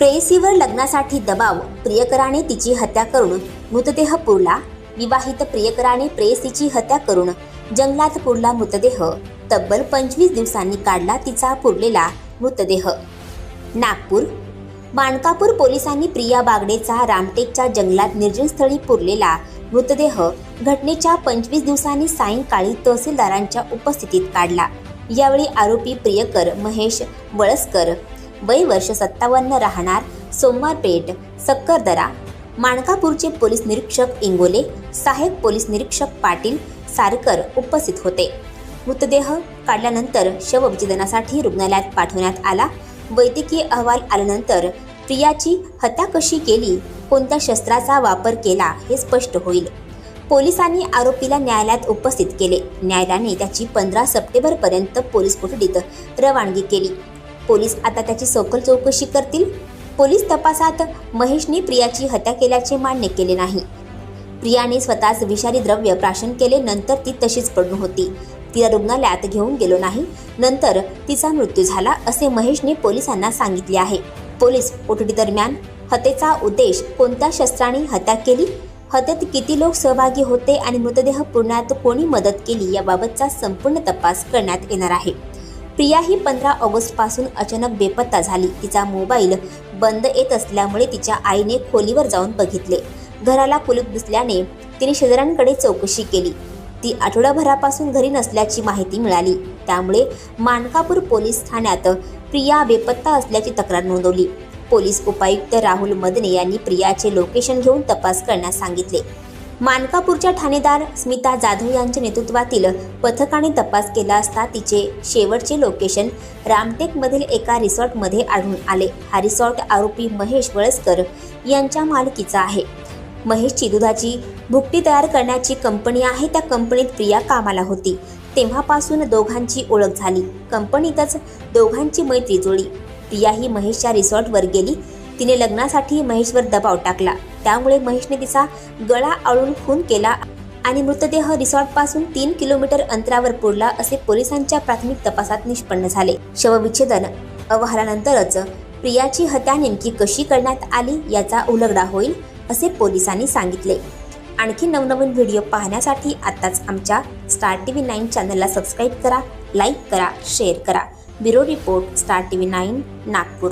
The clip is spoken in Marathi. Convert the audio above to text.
प्रेयसीवर लग्नासाठी दबाव प्रियकराने तिची हत्या करून मृतदेह पुरला. विवाहित प्रियकराने प्रेयसीची हत्या करून जंगलात पुरला मृतदेह. तब्बल पंचवीस दिवसांनी काढला तिचा पुरलेला मृतदेह. नागपूर माणकापूर पोलिसांनी प्रिया बागडेचा रामटेकच्या जंगलात निर्जनस्थळी पुरलेला मृतदेह घटनेच्या पंचवीस दिवसांनी सायंकाळी तहसीलदारांच्या उपस्थितीत काढला. यावेळी आरोपी प्रियकर महेश वळसकर वय वर्ष सत्तावन्न राहणार सोमवारपेठ सक्करदरा. माणकापूरचे पोलीस निरीक्षक इंगोले सहाय्यक पोलीस निरीक्षक पाटील सारकर उपस्थित होते. मृतदेह काढल्यानंतर शवविच्छेदनासाठी रुग्णालयात पाठवण्यात आला. वैद्यकीय अहवाल आल्यानंतर प्रियाची हत्या कशी केली कोणत्या शस्त्राचा वापर केला हे स्पष्ट होईल. पोलिसांनी आरोपीला न्यायालयात उपस्थित केले. न्यायालयाने त्याची पंधरा सप्टेंबरपर्यंत पोलीस कोठडीत रवानगी केली. पोलीस आता त्याची सखोल चौकशी करतील? पोलीस तपासात महेशने प्रियाची हत्या केल्याचे मान्य केले नाही. प्रियाने स्वतःच विषारी द्रव्य प्राशन केले नंतर ती तशीच पडून होती. तिला रुग्णालयात घेऊन गेलो नाही नंतर तिचा मृत्यू झाला असे महेशने पोलिसांना सांगितले आहे. पोलीस कोठडी दरम्यान हत्येचा उद्देश कोणत्या शस्त्राने हत्या केली? हत्येत किती लोक सहभागी होते आणि मृतदेह पुरण्यात कोणी मदत केली? याबाबतचा संपूर्ण तपास करण्यात येणार आहे. प्रिया ही पंधरा ऑगस्टपासून अचानक बेपत्ता झाली. तिचा मोबाईल बंद येत असल्यामुळे तिच्या आईने खोलीवर जाऊन बघितले. घराला कुलूप दिसल्याने तिने शेजाऱ्यांकडे चौकशी केली. ती आठवडाभरापासून घरी नसल्याची माहिती मिळाली. त्यामुळे मानकापूर पोलीस ठाण्यात प्रिया बेपत्ता असल्याची तक्रार नोंदवली. पोलीस उपायुक्त राहुल मदने यांनी प्रियाचे लोकेशन घेऊन तपास करण्यास सांगितले. मानकापूरच्या ठाणेदार स्मिता जाधव यांच्या नेतृत्वातील पथकाने तपास केला असता तिचे शेवटचे लोकेशन रामटेकमधील एका रिसॉर्टमध्ये आढळून आले. हा रिसॉर्ट आरोपी महेश वळसकर यांच्या मालकीचा आहे. महेशची दुधाची भुकटी तयार करण्याची कंपनी आहे त्या कंपनीत प्रिया कामाला होती. तेव्हापासून दोघांची ओळख झाली. कंपनीतच दोघांची मैत्री जोडी प्रिया ही महेशच्या रिसॉर्टवर गेली. तिने लग्नासाठी महेशवर दबाव टाकला. त्यामुळे महेशने तिचा गळा आळून खून केला आणि मृतदेह रिसॉर्टपासून तीन किलोमीटर अंतरावर पुरला असे पोलिसांच्या प्राथमिक तपासात निष्पन्न झाले. शवविच्छेदन अहवालानंतरच प्रियाची हत्या नेमकी कशी करण्यात आली याचा उलगडा होईल असे पोलिसांनी सांगितले. आणखी नवनवीन व्हिडिओ पाहण्यासाठी आत्ताच आमच्या स्टार टी व्ही नाईन चॅनलला सबस्क्राईब करा लाईक करा शेअर करा. Bureau report star T V nine Nagpur.